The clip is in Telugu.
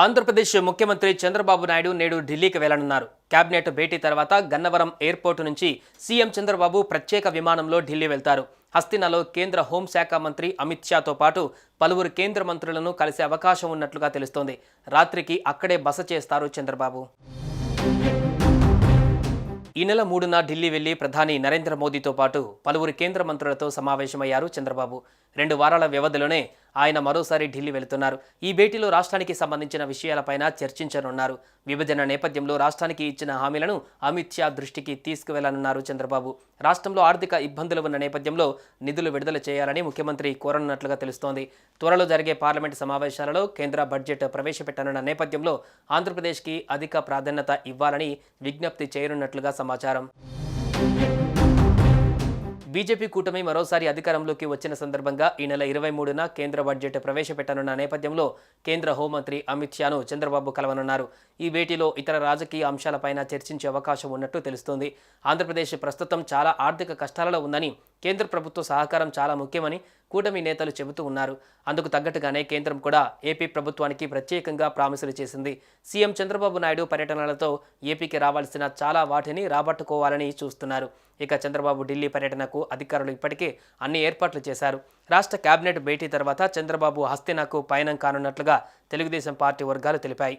ఆంధ్రప్రదేశ్ ముఖ్యమంత్రి చంద్రబాబు నాయుడు నేడు ఢిల్లీకి వెళ్ళనున్నారు. కేబినెట్ భేటీ తర్వాత గన్నవరం ఎయిర్పోర్టు నుంచి సీఎం చంద్రబాబు ప్రత్యేక విమానంలో ఢిల్లీ వెళ్తారు. హస్తినాలో కేంద్ర హోంశాఖ మంత్రి అమిత్ షాతో పాటు పలువురు కేంద్ర మంత్రులను కలిసే అవకాశం ఉన్నట్లుగా తెలుస్తోంది. రాత్రికి అక్కడే బస చేస్తారు చంద్రబాబు. ఈ నెల మూడున ఢిల్లీ వెళ్ళి ప్రధాని నరేంద్ర మోదీతో పాటు పలువురు కేంద్ర మంత్రులతో సమావేశమయ్యారు చంద్రబాబు. రెండు వారాల వ్యవధిలోనే ఆయన మరోసారి ఢిల్లీ వెళుతున్నారు. ఈ భేటీలో రాష్ట్రానికి సంబంధించిన విషయాలపైన చర్చించనున్నారు. విభజన నేపథ్యంలో రాష్ట్రానికి ఇచ్చిన హామీలను అమిత్ షా దృష్టికి తీసుకువెళ్ళనున్నారు చంద్రబాబు. రాష్ట్రంలో ఆర్థిక ఇబ్బందులు ఉన్న నేపథ్యంలో నిధులు విడుదల చేయాలని ముఖ్యమంత్రి కోరనున్నట్లుగా తెలుస్తోంది. త్వరలో జరిగే పార్లమెంటు సమావేశాలలో కేంద్ర బడ్జెట్ ప్రవేశపెట్టనున్న నేపథ్యంలో ఆంధ్రప్రదేశ్కి అధిక ప్రాధాన్యత ఇవ్వాలని విజ్ఞప్తి చేయనున్నట్లుగా సమాచారం. బీజేపీ కూటమి మరోసారి అధికారంలోకి వచ్చిన సందర్భంగా ఈ నెల ఇరవై మూడున కేంద్ర బడ్జెట్ ప్రవేశపెట్టనున్న నేపథ్యంలో కేంద్ర హోంమంత్రి అమిత్ షాను చంద్రబాబు కలవనున్నారు. ఈ భేటీలో ఇతర రాజకీయ అంశాలపైన చర్చించే అవకాశం ఉన్నట్టు తెలుస్తోంది. ఆంధ్రప్రదేశ్ ప్రస్తుతం చాలా ఆర్థిక కష్టాలలో ఉందని కేంద్ర ప్రభుత్వ సహకారం చాలా ముఖ్యమని కూటమి నేతలు చెబుతూ ఉన్నారు. అందుకు తగ్గట్టుగానే కేంద్రం కూడా ఏపీ ప్రభుత్వానికి ప్రత్యేకంగా ప్రామిసులు చేసింది. సీఎం చంద్రబాబు నాయుడు పర్యటనలతో ఏపీకి రావాల్సిన చాలా వాటిని రాబట్టుకోవాలని చూస్తున్నారు. ఇక చంద్రబాబు ఢిల్లీ పర్యటనకు అధికారులు ఇప్పటికే అన్ని ఏర్పాట్లు చేశారు. రాష్ట్ర కేబినెట్ భేటీ తర్వాత చంద్రబాబు హస్తినాకు పయనం కానున్నట్లుగా తెలుగుదేశం పార్టీ వర్గాలు తెలిపాయి.